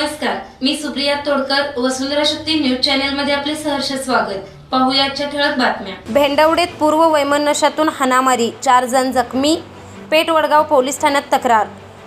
नमस्कार मी Supriya Todkar Vasundhara Shakti news channel मध्ये आपले सहर्ष स्वागत. पाहुयाच्या ठळक बातम्या. भेंडवडेत पूर्व वैमनशातून हाणामारी चार जण जखमी पेठ वडगाव पोलीस ठाण्यात तक्रार.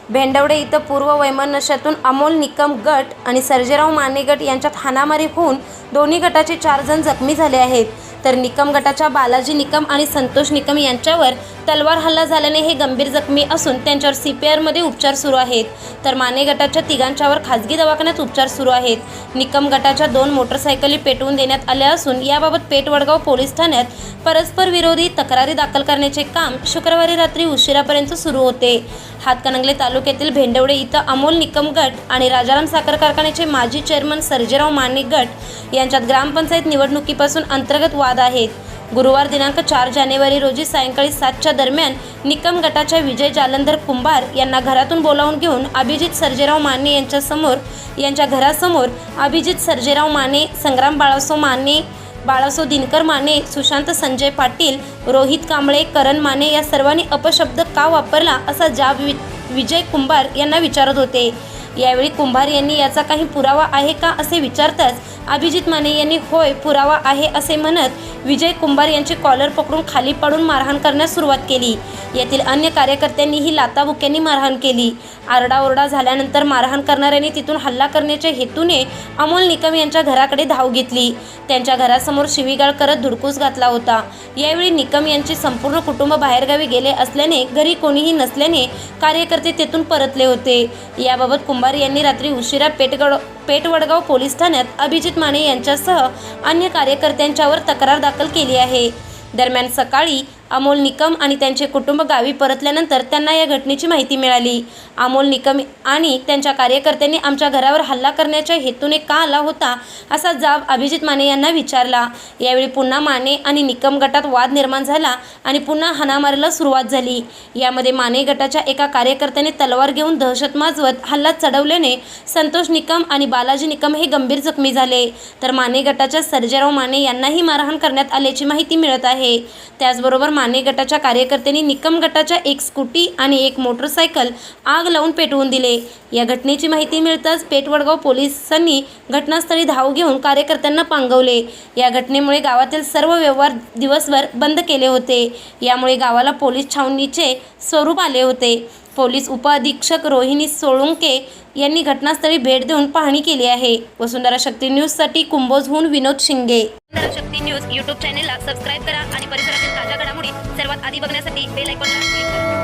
भेंडवडे इथं पूर्व वैमनशातून अमोल निकम गट आणि सर्जेराव माने गट यांच्यात हाणामारी होऊन दोन्ही गटाचे चार जण जखमी झाले आहेत. तर निकम गटाच्या बालाजी निकम आणि संतोष निकम यांच्यावर तलवार हल्ला झाल्याने हे गंभीर जखमी असून त्यांच्यावर सी पी आरमध्ये उपचार सुरू आहेत. तर माने गटाच्या तिघांच्यावर खासगी दवाखान्यात उपचार सुरू आहेत. निकम गटाच्या दोन मोटरसायकली पेटवून देण्यात आल्या असून याबाबत पेठ वडगाव पोलीस ठाण्यात परस्पर विरोधी तक्रारी दाखल करण्याचे काम शुक्रवारी रात्री उशिरापर्यंत सुरू होते. हातकणंगले तालुक्यातील भेंडवडे इथं अमोल निकम गट आणि राजाराम साखर कारखान्याचे माजी चेअरमन सर्जेराव माने गट यांच्यात ग्रामपंचायत निवडणुकीपासून अंतर्गत वाद आहेत. गुरुवार दिनांक चार जानेवारी रोजी सायंकाळी सातच्या दरम्यान निकम गटाच्या विजय जालंधर कुंभार यांना घरातून बोलावून घेऊन अभिजित सर्जेराव माने यांच्यासमोर यांच्या घरासमोर अभिजित सर्जेराव माने संग्राम बाळासो माने बाळासो दिनकर माने सुशांत संजय पाटील रोहित कांबळे करण माने या सर्वांनी अपशब्द का वापरला असा जाब वि विजय कुंभार यांना विचारत होते. यावेळी कुंभार यांनी याचा काही पुरावा आहे का असे विचारताच अभिजित माने यांनी होय पुरावा आहे असे म्हणत विजय कुंभार यांची कॉलर पकडून खाली पाडून मारहाण करण्यास सुरुवात केली. येथील अन्य कार्यकर्त्यांनीही लाताबुक्यांनी मारहाण केली. आरडाओरडा झाल्यानंतर मारहाण करणाऱ्यांनी तिथून हल्ला करण्याच्या हेतूने अमोल निकम यांच्या घराकडे धाव घेतली. त्यांच्या घरासमोर शिवीगाळ करत धुडकूस घातला होता. यावेळी निकम यांचे संपूर्ण कुटुंब बाहेरगावी गेले असल्याने घरी कोणीही नसल्याने कार्यकर्ते तेथून परतले होते. याबाबत कुंभार यांनी रात्री उशिरा पेटगड पेटवडगाव पोलीस ठाण्यात अभिजित माने यांच्यासह अन्य कार्यकर्त्यांच्यावर तक्रार दाखल केली आहे. दरम्यान सकाळी अमोल निकम आणि त्यांचे कुटुंब गावी परतल्यानंतर त्यांना या घटनेची माहिती मिळाली. अमोल निकम आणि त्यांच्या कार्यकर्त्यांनी आमच्या घरावर हल्ला करण्याच्या हेतूने का आला होता असा जाब अभिजित माने यांना विचारला. यावेळी पुन्हा माने आणि निकम गटात वाद निर्माण झाला आणि पुन्हा हाणामारीला सुरुवात झाली. यामध्ये माने गटाच्या एका कार्यकर्त्याने तलवार घेऊन दहशत माजवत हल्ला चढवल्याने संतोष निकम आणि बालाजी निकम हे गंभीर जखमी झाले. तर माने गटाच्या सर्जेराव माने यांनाही मारहाण करण्यात आल्याची माहिती मिळत आहे. त्याचबरोबर माने गटाच्या कार्यकर्त्यांनी निकम गटाच्या एक स्कूटी आणि एक मोटरसायकल आग लावून पेटवून दिले. या घटनेची माहिती मिळताच पेठवडगाव पोलिसांनी घटनास्थळी धाव घेऊन कार्यकर्त्यांना पांगवले. या घटनेमुळे गावातील सर्व व्यवहार दिवसभर बंद केले होते. यामुळे गावाला पोलीस छावणीचे स्वरूप आले होते. पोलीस उपअधीक्षक रोहिणी सोळुंके यांनी घटनास्थळी भेट देऊन पाहणी केली आहे. वसुंधरा शक्ती न्यूजसाठी कुंभोजहून विनोद शिंगे. वसुंधरा शक्ती न्यूज यूट्यूब चॅनेलला सबस्क्राईब करा आणि परिसरातील ताज्या घडामोडी सर्वात आधी बघण्यासाठी बेल आयकॉनला क्लिक करा.